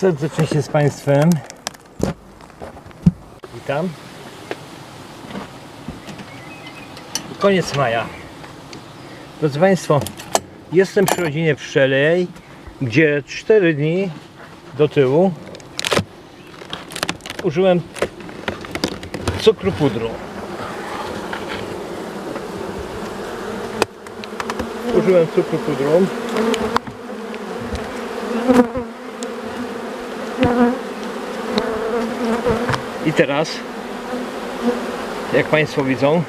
Serdecznie się z Państwem. Witam. Koniec maja. Drodzy Państwo, jestem przy rodzinie Pszczelej, gdzie 4 dni do tyłu użyłem cukru pudru. Użyłem cukru pudru. I teraz, jak Państwo widzą,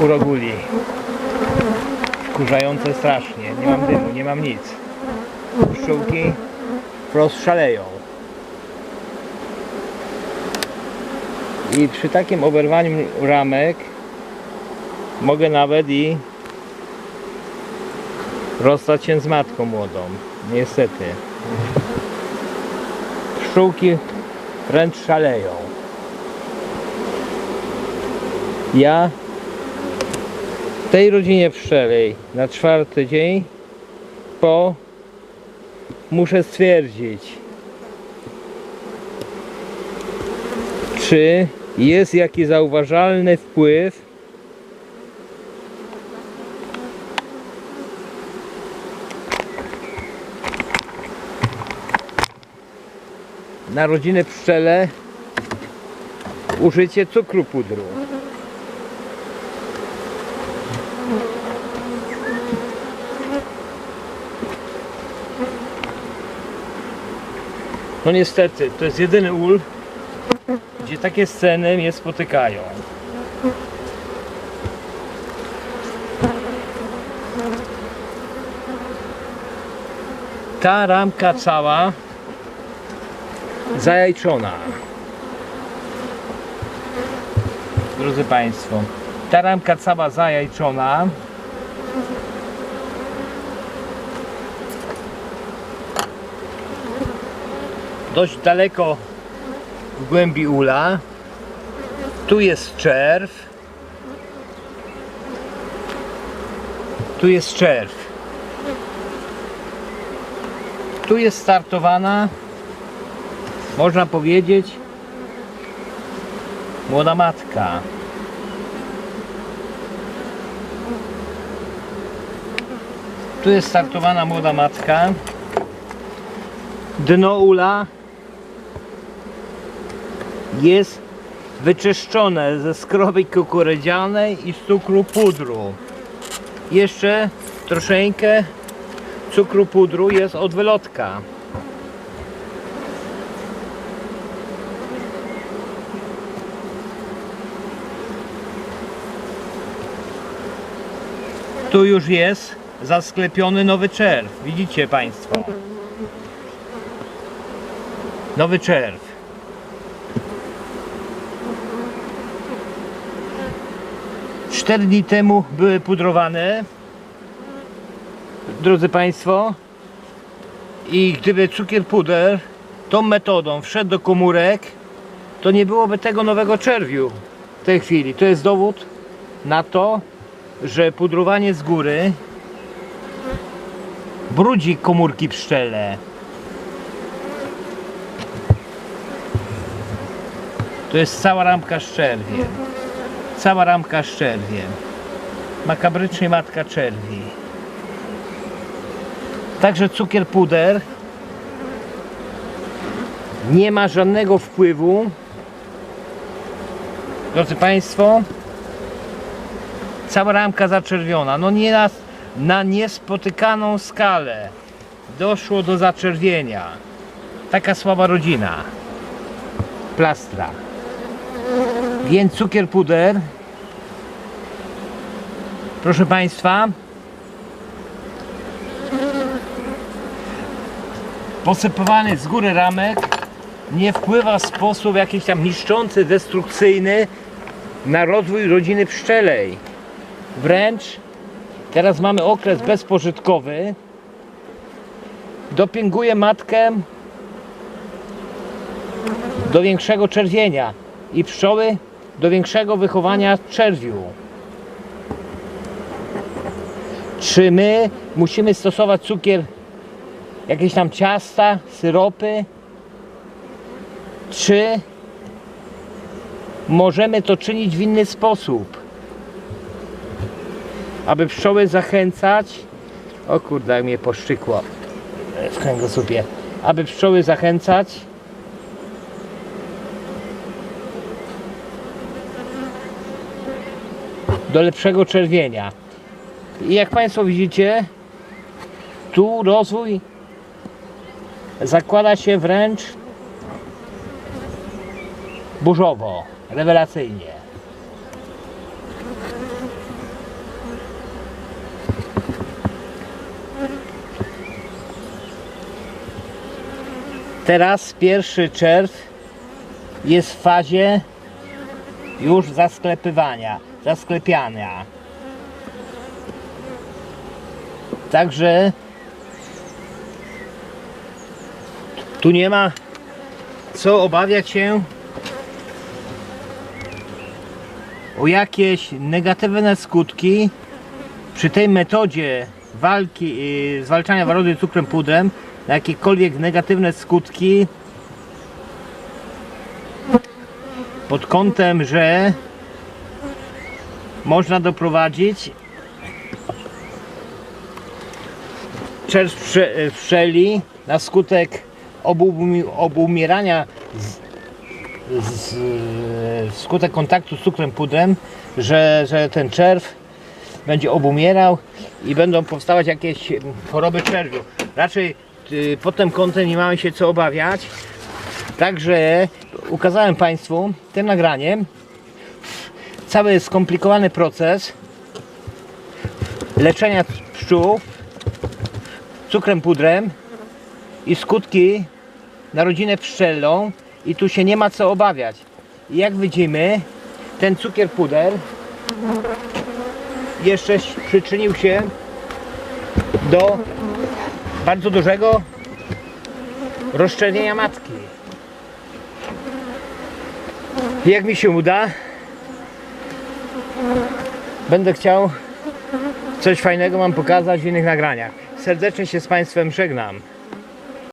uroguli. Wkurzające strasznie. Nie mam dymu, nie mam nic. Pszczółki wprost szaleją. I przy takim oberwaniu ramek mogę nawet i rozstać się z matką młodą. Niestety. Pszczółki wręcz szaleją. Ja tej rodzinie pszczelej na czwarty dzień po muszę stwierdzić czy jest jakiś zauważalny wpływ na rodzinę pszczele użycie cukru pudru. No niestety, to jest jedyny ul, gdzie takie sceny mnie spotykają. Ta ramka cała zajajczona. Drodzy Państwo, ta ramka cała zajajczona. Dość daleko w głębi ula. Tu jest czerw. Tu jest czerw. Tu jest startowana można powiedzieć młoda matka. Tu jest startowana młoda matka. Dno ula jest wyczyszczone ze skrobi kukurydzianej i z cukru pudru. Jeszcze troszeczkę cukru pudru jest od wylotka. Tu już jest zasklepiony nowy czerw. Widzicie Państwo? Nowy czerw. Cztery dni temu były pudrowane. Drodzy Państwo. I gdyby cukier puder tą metodą wszedł do komórek, to nie byłoby tego nowego czerwiu w tej chwili. To jest dowód na to, że pudrowanie z góry brudzi komórki pszczele. To jest cała ramka szczerwie. Cała ramka szczerwie. Makabrycznie matka czerwi. Także cukier puder nie ma żadnego wpływu. Drodzy Państwo, cała ramka zaczerwiona. No nie na, niespotykaną skalę doszło do zaczerwienia. Taka słaba rodzina. Plastra. Więc cukier puder. Proszę Państwa. Posypywany z góry ramek nie wpływa w sposób jakiś tam niszczący, destrukcyjny na rozwój rodziny pszczelej. Wręcz teraz mamy okres bezpożytkowy. Dopinguje matkę do większego czerwienia i pszczoły do większego wychowania czerwiu. Czy my musimy stosować cukier jakieś tam ciasta, syropy, czy możemy to czynić w inny sposób? Aby pszczoły zachęcać. O kurde, jak mnie poszczykło w kręgosłupie. Aby pszczoły zachęcać. Do lepszego czerwienia. I jak Państwo widzicie, tu rozwój zakłada się wręcz burzowo, rewelacyjnie. Teraz pierwszy czerw jest w fazie już zasklepywania, zasklepiania. Także tu nie ma co obawiać się o jakieś negatywne skutki przy tej metodzie walki, zwalczania warody cukrem pudrem, na jakiekolwiek negatywne skutki pod kątem, że można doprowadzić czerw pszczeli na skutek obumi- obumierania z, z, skutek kontaktu z cukrem pudrem, że, że ten czerw będzie obumierał i będą powstawać jakieś choroby czerwiu. Raczej pod tym kątem nie mamy się co obawiać. Także ukazałem Państwu tym nagraniem cały skomplikowany proces leczenia pszczół cukrem pudrem i skutki na rodzinę pszczelną i tu się nie ma co obawiać. Jak widzimy, ten cukier puder jeszcze przyczynił się do bardzo dużego rozszczelnienia matki. Jak mi się uda, będę chciał coś fajnego Wam pokazać w innych nagraniach. Serdecznie się z Państwem żegnam.